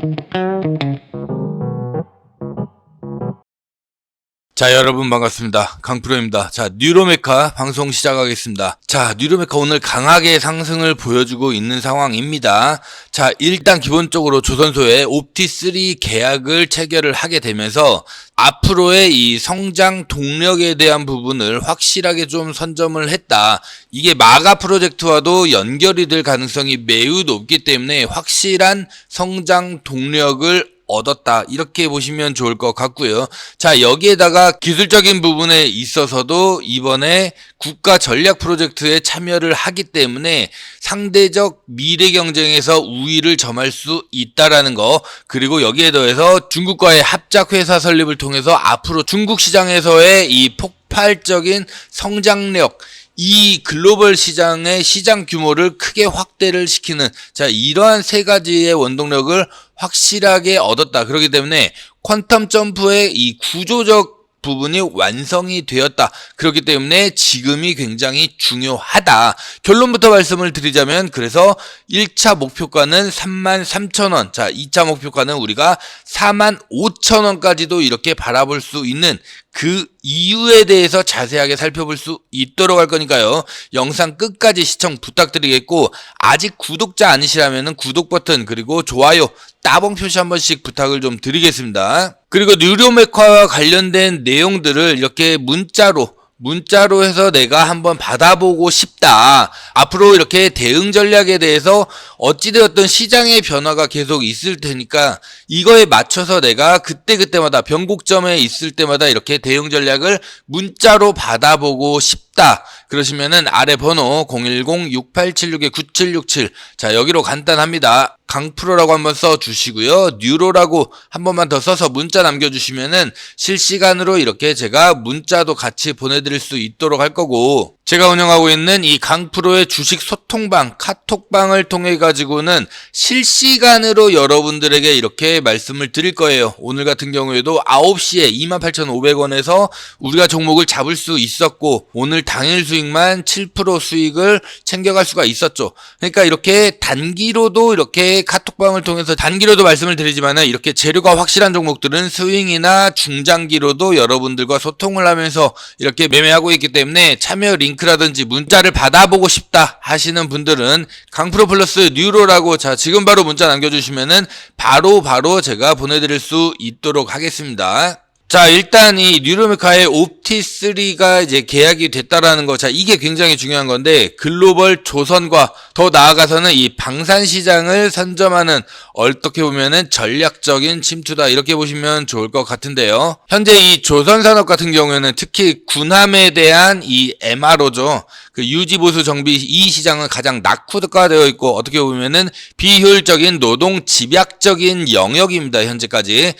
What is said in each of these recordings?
Thank you. 자 여러분 반갑습니다. 강프로입니다. 자 뉴로메카 방송 시작하겠습니다. 자 뉴로메카 오늘 강하게 상승을 보여주고 있는 상황입니다. 자 일단 기본적으로 조선소에 옵티3 계약을 체결을 하게 되면서 앞으로의 이 성장 동력에 대한 부분을 확실하게 좀 선점을 했다. 이게 마가 프로젝트와도 연결이 될 가능성이 매우 높기 때문에 확실한 성장 동력을 얻었다. 이렇게 보시면 좋을 것 같고요. 자, 여기에다가 기술적인 부분에 있어서도 이번에 국가 전략 프로젝트에 참여를 하기 때문에 상대적 미래 경쟁에서 우위를 점할 수 있다라는 거. 그리고 여기에 더해서 중국과의 합작 회사 설립을 통해서 앞으로 중국 시장에서의 이 폭발적인 성장력 이 글로벌 시장의 시장 규모를 크게 확대를 시키는 자 이러한 세 가지의 원동력을 확실하게 얻었다. 그렇기 때문에 퀀텀 점프의 이 구조적 부분이 완성이 되었다. 그렇기 때문에 지금이 굉장히 중요하다. 결론부터 말씀을 드리자면 그래서 1차 목표가는 3만 3천 원. 자, 2차 목표가는 우리가 4만 5천 원까지도 이렇게 바라볼 수 있는 그 이유에 대해서 자세하게 살펴볼 수 있도록 할 거니까요. 영상 끝까지 시청 부탁드리겠고 아직 구독자 아니시라면 구독 버튼 그리고 좋아요 따봉 표시 한 번씩 부탁을 좀 드리겠습니다. 그리고 뉴로메카와 관련된 내용들을 이렇게 문자로 문자로 해서 내가 한번 받아보고 싶다. 앞으로 이렇게 대응 전략에 대해서 어찌되었던 시장의 변화가 계속 있을 테니까 이거에 맞춰서 내가 그때그때마다 변곡점에 있을 때마다 이렇게 대응 전략을 문자로 받아보고 싶다. 그러시면은 아래 번호 010-6876-9767. 자, 여기로 간단합니다. 강프로라고 한번 써 주시고요. 뉴로라고 한 번만 더 써서 문자 남겨주시면은 실시간으로 이렇게 제가 문자도 같이 보내드릴 수 있도록 할 거고 제가 운영하고 있는 이 강프로의 주식 소통방, 카톡방을 통해 가지고는 실시간으로 여러분들에게 이렇게 말씀을 드릴 거예요. 오늘 같은 경우에도 9시에 28,500원에서 우리가 종목을 잡을 수 있었고 오늘 당일 수익만 7% 수익을 챙겨갈 수가 있었죠. 그러니까 이렇게 단기로도 이렇게 카톡방을 통해서 단기로도 말씀을 드리지만은 이렇게 재료가 확실한 종목들은 스윙이나 중장기로도 여러분들과 소통을 하면서 이렇게 매매하고 있기 때문에 참여 링크 링크라든지 문자를 받아보고 싶다 하시는 분들은 강프로 플러스 뉴로라고 자 지금 바로 문자 남겨주시면은 바로 바로 제가 보내드릴 수 있도록 하겠습니다. 자, 일단 이 뉴로메카의 옵티3가 이제 계약이 됐다라는 거. 자, 이게 굉장히 중요한 건데, 글로벌 조선과 더 나아가서는 이 방산 시장을 선점하는 어떻게 보면은 전략적인 침투다. 이렇게 보시면 좋을 것 같은데요. 현재 이 조선 산업 같은 경우에는 특히 군함에 대한 이 MRO죠. 그 유지보수 정비 이 시장은 가장 낙후되어 있고 어떻게 보면은 비효율적인 노동 집약적인 영역입니다. 현재까지.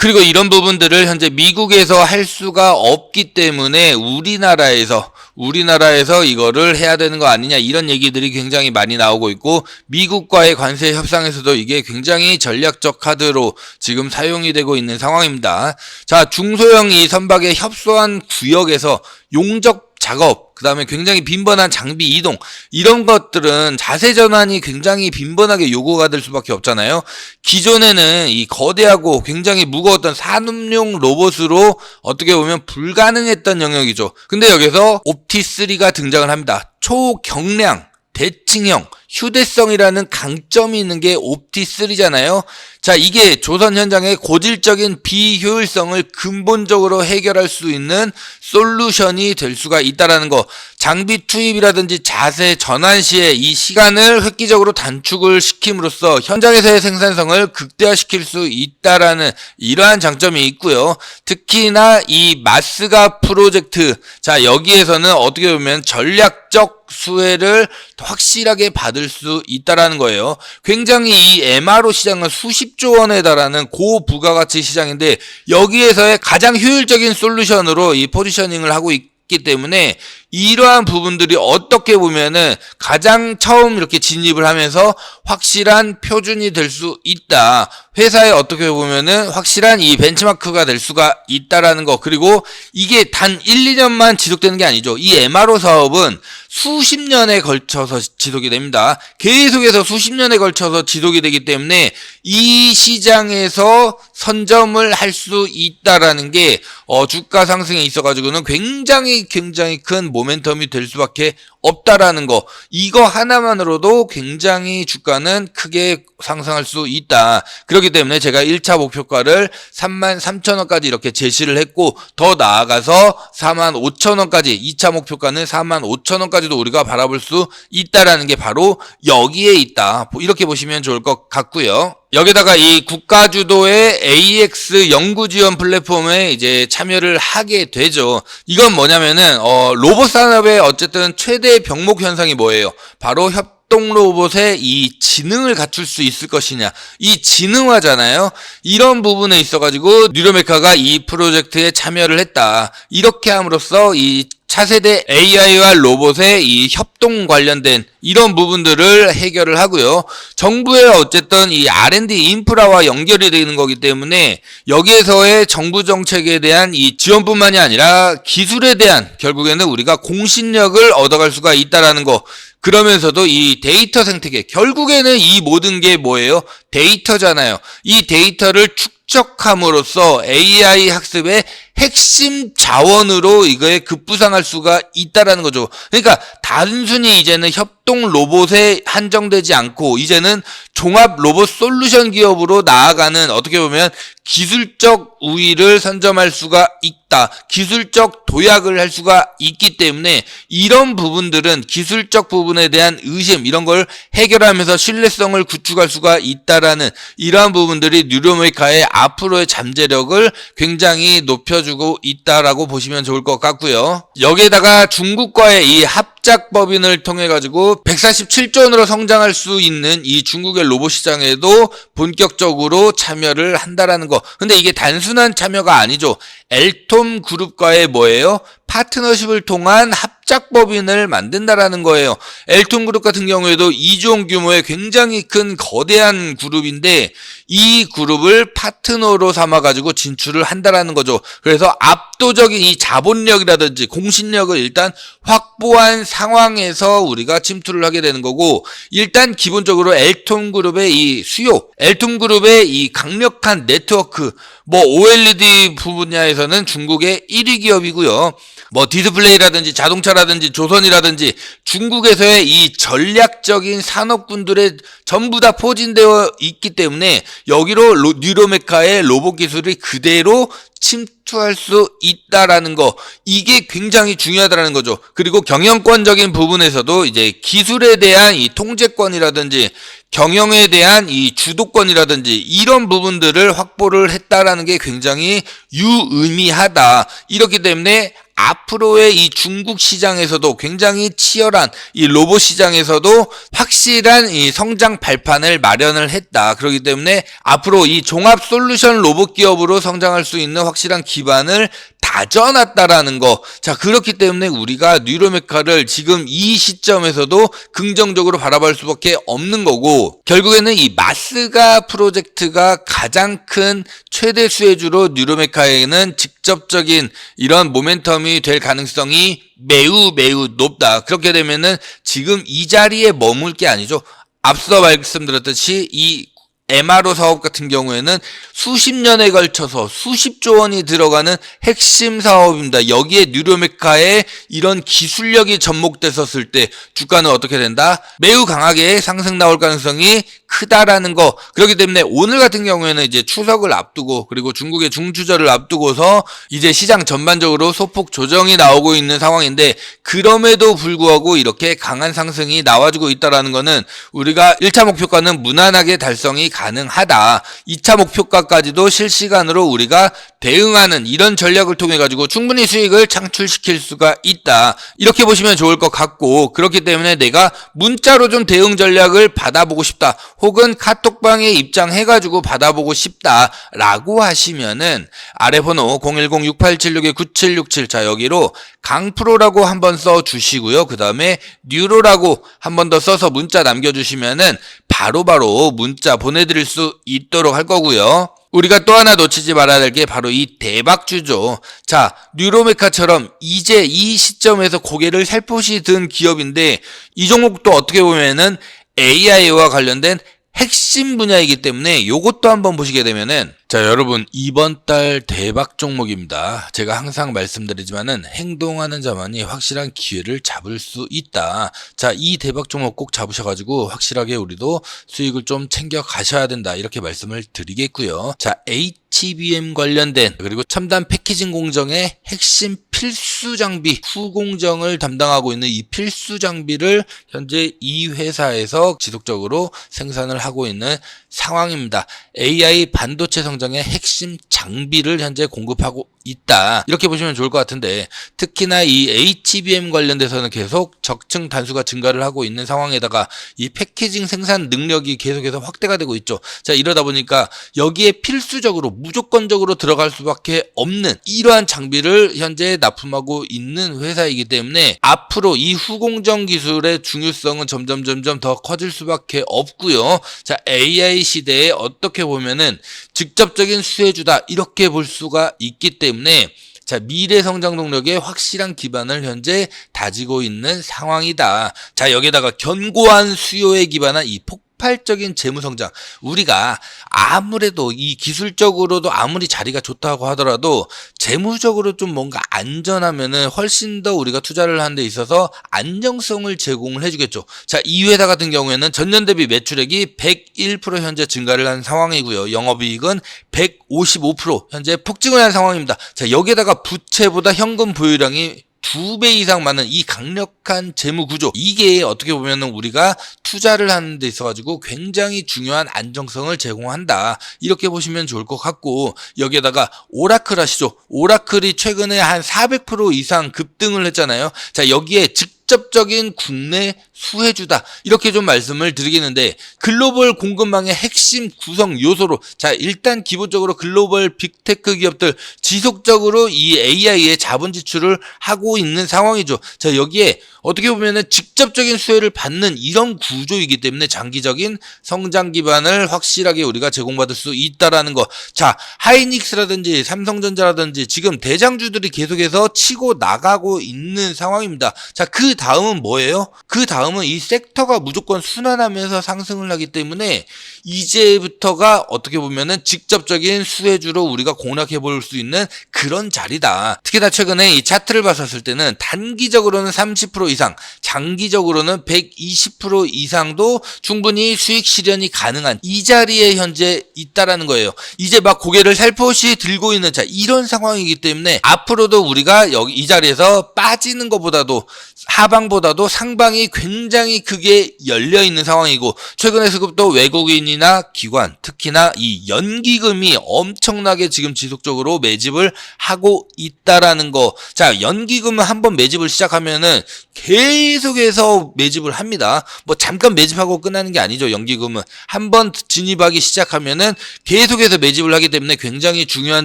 그리고 이런 부분들을 현재 미국에서 할 수가 없기 때문에 우리나라에서 우리나라에서 이거를 해야 되는 거 아니냐 이런 얘기들이 굉장히 많이 나오고 있고 미국과의 관세 협상에서도 이게 굉장히 전략적 카드로 지금 사용이 되고 있는 상황입니다. 자, 중소형 이 선박의 협소한 구역에서 용접 작업, 그 다음에 굉장히 빈번한 장비 이동, 이런 것들은 자세 전환이 굉장히 빈번하게 요구가 될 수밖에 없잖아요. 기존에는 이 거대하고 굉장히 무거웠던 산업용 로봇으로 어떻게 보면 불가능했던 영역이죠. 근데 여기서 옵티3가 등장을 합니다. 초경량, 대칭형, 휴대성이라는 강점이 있는 게 옵티3잖아요. 자, 이게 조선 현장의 고질적인 비효율성을 근본적으로 해결할 수 있는 솔루션이 될 수가 있다라는 거. 장비 투입이라든지 자세 전환 시에 이 시간을 획기적으로 단축을 시킴으로써 현장에서의 생산성을 극대화시킬 수 있다라는 이러한 장점이 있고요. 특히나 이 마스가 프로젝트. 자, 여기에서는 어떻게 보면 전략적 수혜를 확실하게 받을 수 있다라는 거예요. 굉장히 이 MRO 시장은 수십조 원에 달하는 고부가가치 시장인데 여기에서의 가장 효율적인 솔루션으로 이 포지셔닝을 하고 있기 때문에 이러한 부분들이 어떻게 보면은 가장 처음 이렇게 진입을 하면서 확실한 표준이 될 수 있다. 회사에 어떻게 보면은 확실한 이 벤치마크가 될 수가 있다라는 거. 그리고 이게 단 1, 2년만 지속되는 게 아니죠. 이 MRO 사업은 수십 년에 걸쳐서 지속이 됩니다. 계속해서 수십 년에 걸쳐서 지속이 되기 때문에 이 시장에서 선점을 할 수 있다라는 게 어, 주가 상승에 있어 가지고는 굉장히 굉장히 큰 모멘텀이 될 수밖에 없다라는 거. 이거 하나만으로도 굉장히 주가는 크게 상승할 수 있다. 그렇기 때문에 제가 1차 목표가를 3만 3천 원까지 이렇게 제시를 했고 더 나아가서 4만 5천 원까지 2차 목표가는 4만 5천 원까지도 우리가 바라볼 수 있다라는 게 바로 여기에 있다. 이렇게 보시면 좋을 것 같고요. 여기다가 이 국가주도의 AX 연구 지원 플랫폼에 이제 참여를 하게 되죠. 이건 뭐냐면은 어 로봇 산업의 어쨌든 최대 병목 현상이 뭐예요? 바로 협 협동 로봇의 이 지능을 갖출 수 있을 것이냐. 이 지능화잖아요. 이런 부분에 있어 가지고 뉴로메카가 이 프로젝트에 참여를 했다. 이렇게 함으로써 이 차세대 AI와 로봇의 이 협동 관련된 이런 부분들을 해결을 하고요. 정부의 어쨌든 이 R&D 인프라와 연결이 되는 거기 때문에 여기에서의 정부 정책에 대한 이 지원뿐만이 아니라 기술에 대한 결국에는 우리가 공신력을 얻어갈 수가 있다라는 거. 그러면서도 이 데이터 생태계 결국에는 이 모든 게 뭐예요? 데이터잖아요. 이 데이터를 축적함으로써 AI 학습의 핵심 자원으로 이거에 급부상할 수가 있다라는 거죠. 그러니까 단순히 이제는 협동 로봇에 한정되지 않고 이제는 종합 로봇 솔루션 기업으로 나아가는 어떻게 보면 기술적 우위를 선점할 수가 있다. 기술적 도약을 할 수가 있기 때문에 이런 부분들은 기술적 부분에 대한 의심 이런 걸 해결하면서 신뢰성을 구축할 수가 있다라는 이러한 부분들이 뉴로메카의 앞으로의 잠재력을 굉장히 높여주 고 있다라고 보시면 좋을 것 같고요. 여기에다가 중국과의 이 합작 법인을 통해 가지고 147조 원으로 성장할 수 있는 이 중국의 로봇 시장에도 본격적으로 참여를 한다라는 거. 근데 이게 단순한 참여가 아니죠. 엘톰 그룹과의 뭐예요? 파트너십을 통한 합작법인을 만든다라는 거예요. 엘톤 그룹 같은 경우에도 2종 규모의 굉장히 큰 거대한 그룹인데 이 그룹을 파트너로 삼아 가지고 진출을 한다라는 거죠. 그래서 압도적인 이 자본력이라든지 공신력을 일단 확보한 상황에서 우리가 침투를 하게 되는 거고 일단 기본적으로 엘톤 그룹의 이 수요, 엘톤 그룹의 이 강력한 네트워크, 뭐 OLED 분야에서는 중국의 1위 기업이고요. 뭐 디스플레이라든지 자동차라든지 조선이라든지 중국에서의 이 전략적인 산업군들의 전부 다 포진되어 있기 때문에 여기로 로, 뉴로메카의 로봇 기술이 그대로 침투할 수 있다라는 거 이게 굉장히 중요하다라는 거죠. 그리고 경영권적인 부분에서도 이제 기술에 대한 이 통제권이라든지 경영에 대한 이 주도권이라든지 이런 부분들을 확보를 했다라는 게 굉장히 유의미하다. 이렇기 때문에 앞으로의 이 중국 시장에서도 굉장히 치열한 이 로봇 시장에서도 확실한 이 성장 발판을 마련을 했다. 그렇기 때문에 앞으로 이 종합 솔루션 로봇 기업으로 성장할 수 있는 확실한 기반을 다져놨다라는 거. 자, 그렇기 때문에 우리가 뉴로메카를 지금 이 시점에서도 긍정적으로 바라볼 수밖에 없는 거고, 결국에는 이 마스가 프로젝트가 가장 큰 최대 수혜주로 뉴로메카에는 직접적인 이런 모멘텀이 될 가능성이 매우 매우 높다. 그렇게 되면은 지금 이 자리에 머물 게 아니죠. 앞서 말씀드렸듯이 이 MRO 사업 같은 경우에는 수십 년에 걸쳐서 수십조 원이 들어가는 핵심 사업입니다. 여기에 뉴로메카의 이런 기술력이 접목됐었을 때 주가는 어떻게 된다? 매우 강하게 상승 나올 가능성이 크다라는 거. 그렇기 때문에 오늘 같은 경우에는 이제 추석을 앞두고 그리고 중국의 중추절을 앞두고서 이제 시장 전반적으로 소폭 조정이 나오고 있는 상황인데 그럼에도 불구하고 이렇게 강한 상승이 나와주고 있다라는 거는 우리가 1차 목표가는 무난하게 달성이 가능하다. 2차 목표가까지도 실시간으로 우리가 대응하는 이런 전략을 통해 가지고 충분히 수익을 창출시킬 수가 있다. 이렇게 보시면 좋을 것 같고 그렇기 때문에 내가 문자로 좀 대응 전략을 받아보고 싶다. 혹은 카톡방에 입장해 가지고 받아보고 싶다라고 하시면은 아래 번호 010-6876-9767 자 여기로 강프로라고 한번 써 주시고요. 그다음에 뉴로라고 한번 더 써서 문자 남겨 주시면은 바로바로 문자 보내 드릴 수 있도록 할 거고요. 우리가 또 하나 놓치지 말아야 될 게 바로 이 대박주죠. 자, 뉴로메카처럼 이제 이 시점에서 고개를 살포시 든 기업인데 이 종목도 어떻게 보면은 AI와 관련된 핵심 분야이기 때문에 요것도 한번 보시게 되면은 자 여러분 이번 달 대박 종목입니다. 제가 항상 말씀드리지만은 행동하는 자만이 확실한 기회를 잡을 수 있다. 자 이 대박 종목 꼭 잡으셔가지고 확실하게 우리도 수익을 좀 챙겨 가셔야 된다 이렇게 말씀을 드리겠고요. 자 HBM 관련된 그리고 첨단 패키징 공정의 핵심 필수 장비 후공정을 담당하고 있는 이 필수 장비를 현재 이 회사에서 지속적으로 생산을 하고 있는 상황입니다. AI 반도체 성장의 핵심 장비를 현재 공급하고 있다. 이렇게 보시면 좋을 것 같은데 특히나 이 HBM 관련돼서는 계속 적층 단수가 증가를 하고 있는 상황에다가 이 패키징 생산 능력이 계속해서 확대가 되고 있죠. 자, 이러다 보니까 여기에 필수적으로 무조건적으로 들어갈 수밖에 없는 이러한 장비를 현재 납품하고 있는 회사이기 때문에 앞으로 이 후공정 기술의 중요성은 점점 점점 더 커질 수밖에 없고요. 자, AI 시대에 어떻게 보면은 직접적인 수혜주다 이렇게 볼 수가 있기 때문에 자, 미래 성장 동력의 확실한 기반을 현재 다지고 있는 상황이다. 자, 여기다가 견고한 수요에 기반한 이 폭 발적인 재무 성장. 우리가 아무래도 이 기술적으로도 아무리 자리가 좋다고 하더라도 재무적으로 좀 뭔가 안전하면은 훨씬 더 우리가 투자를 하는 데 있어서 안정성을 제공을 해주겠죠. 자, 이 회사 같은 경우에는 전년 대비 매출액이 101% 현재 증가를 한 상황이고요. 영업이익은 155% 현재 폭증을 한 상황입니다. 자, 여기에다가 부채보다 현금 보유량이 두 배 이상 많은 이 강력한 재무 구조 이게 어떻게 보면은 우리가 투자를 하는 데 있어 가지고 굉장히 중요한 안정성을 제공한다. 이렇게 보시면 좋을 것 같고 여기에다가 오라클 아시죠. 오라클이 최근에 한 400% 이상 급등을 했잖아요. 자 여기에 직접적인 국내 수혜주다 이렇게 좀 말씀을 드리겠는데 글로벌 공급망의 핵심 구성 요소로 자 일단 기본적으로 글로벌 빅테크 기업들 지속적으로 이 AI에 자본 지출을 하고 있는 상황이죠. 자 여기에 어떻게 보면은 직접적인 수혜를 받는 이런 구조이기 때문에 장기적인 성장 기반을 확실하게 우리가 제공받을 수 있다라는 거. 자 하이닉스라든지 삼성전자라든지 지금 대장주들이 계속해서 치고 나가고 있는 상황입니다. 자 그 다음은 뭐예요? 그 다음 은 이 섹터가 무조건 순환하면서 상승을 하기 때문에 이제부터가 어떻게 보면은 직접적인 수혜주로 우리가 공략해 볼 수 있는 그런 자리다. 특히나 최근에 이 차트를 봤었을 때는 단기적으로는 30% 이상, 장기적으로는 120% 이상도 충분히 수익 실현이 가능한 이 자리에 현재 있다라는 거예요. 이제 막 고개를 살포시 들고 있는 자 이런 상황이기 때문에 앞으로도 우리가 여기 이 자리에서 빠지는 것보다도 하방보다도 상방이 굉장히 크게 열려 있는 상황이고 최근에 수급도 외국인이나 기관 특히나 이 연기금이 엄청나게 지금 지속적으로 매집을 하고 있다라는 거. 자, 연기금은 한번 매집을 시작하면은 계속해서 매집을 합니다. 뭐 잠깐 매집하고 끝나는 게 아니죠. 연기금은 한 번 진입하기 시작하면은 계속해서 매집을 하기 때문에 굉장히 중요한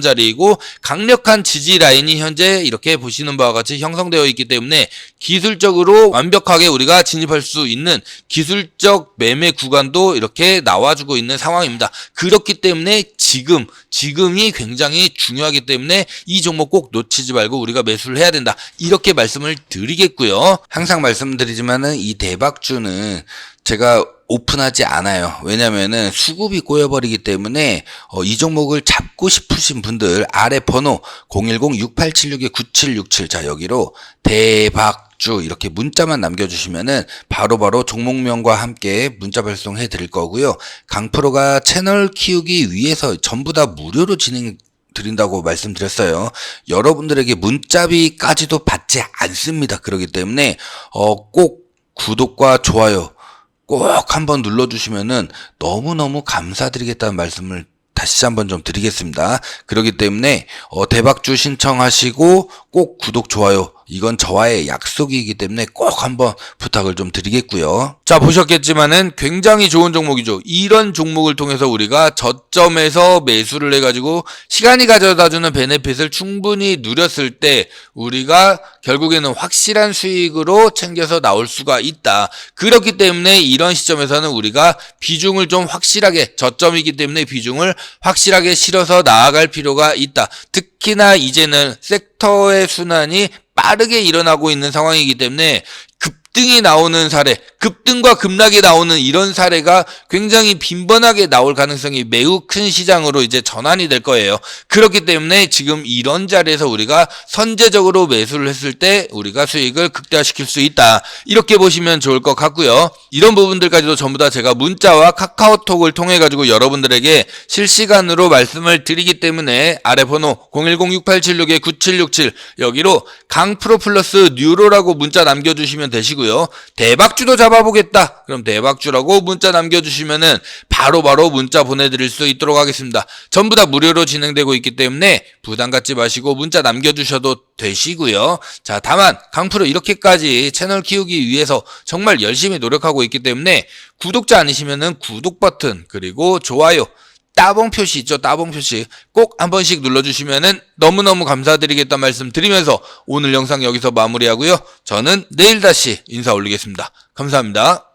자리이고 강력한 지지 라인이 현재 이렇게 보시는 바와 같이 형성되어 있기 때문에 기술 적으로 완벽하게 우리가 진입할 수 있는 기술적 매매 구간도 이렇게 나와주고 있는 상황입니다. 그렇기 때문에 지금 지금이 굉장히 중요하기 때문에 이 종목 꼭 놓치지 말고 우리가 매수를 해야 된다. 이렇게 말씀을 드리겠고요. 항상 말씀드리지만은 이 대박주는 제가 오픈하지 않아요. 왜냐면은 수급이 꼬여버리기 때문에 어, 이 종목을 잡고 싶으신 분들 아래 번호 010-6876-9767 자 여기로 대박주 이렇게 문자만 남겨주시면은 바로바로 종목명과 함께 문자 발송해 드릴 거고요. 강프로가 채널 키우기 위해서 전부 다 무료로 진행 드린다고 말씀드렸어요. 여러분들에게 문자비까지도 받지 않습니다. 그렇기 때문에 어, 꼭 구독과 좋아요 꼭 한번 눌러주시면은 너무너무 감사드리겠다는 말씀을 다시 한번 좀 드리겠습니다. 그렇기 때문에 어, 대박주 신청하시고 꼭 구독 좋아요 이건 저와의 약속이기 때문에 꼭 한번 부탁을 좀 드리겠고요. 자 보셨겠지만은 굉장히 좋은 종목이죠. 이런 종목을 통해서 우리가 저점에서 매수를 해가지고 시간이 가져다주는 베네핏을 충분히 누렸을 때 우리가 결국에는 확실한 수익으로 챙겨서 나올 수가 있다. 그렇기 때문에 이런 시점에서는 우리가 비중을 좀 확실하게 저점이기 때문에 비중을 확실하게 실어서 나아갈 필요가 있다. 특히나 이제는 섹터의 순환이 빠르게 일어나고 있는 상황이기 때문에 급등이 나오는 사례, 급등과 급락이 나오는 이런 사례가 굉장히 빈번하게 나올 가능성이 매우 큰 시장으로 이제 전환이 될 거예요. 그렇기 때문에 지금 이런 자리에서 우리가 선제적으로 매수를 했을 때 우리가 수익을 극대화시킬 수 있다. 이렇게 보시면 좋을 것 같고요. 이런 부분들까지도 전부 다 제가 문자와 카카오톡을 통해 가지고 여러분들에게 실시간으로 말씀을 드리기 때문에 아래 번호 010-6876-9767 여기로 강프로 플러스 뉴로라고 문자 남겨주시면 되시고요. 대박주도 잡아보겠다. 그럼 대박주라고 문자 남겨주시면은 바로 바로 문자 보내드릴 수 있도록 하겠습니다. 전부 다 무료로 진행되고 있기 때문에 부담 갖지 마시고 문자 남겨주셔도 되시고요. 자, 다만 강프로 이렇게까지 채널 키우기 위해서 정말 열심히 노력하고 있기 때문에 구독자 아니시면은 구독 버튼 그리고 좋아요 따봉 표시 있죠? 따봉 표시 꼭 한 번씩 눌러주시면은 너무너무 감사드리겠다 말씀 드리면서 오늘 영상 여기서 마무리하고요. 저는 내일 다시 인사 올리겠습니다. 감사합니다.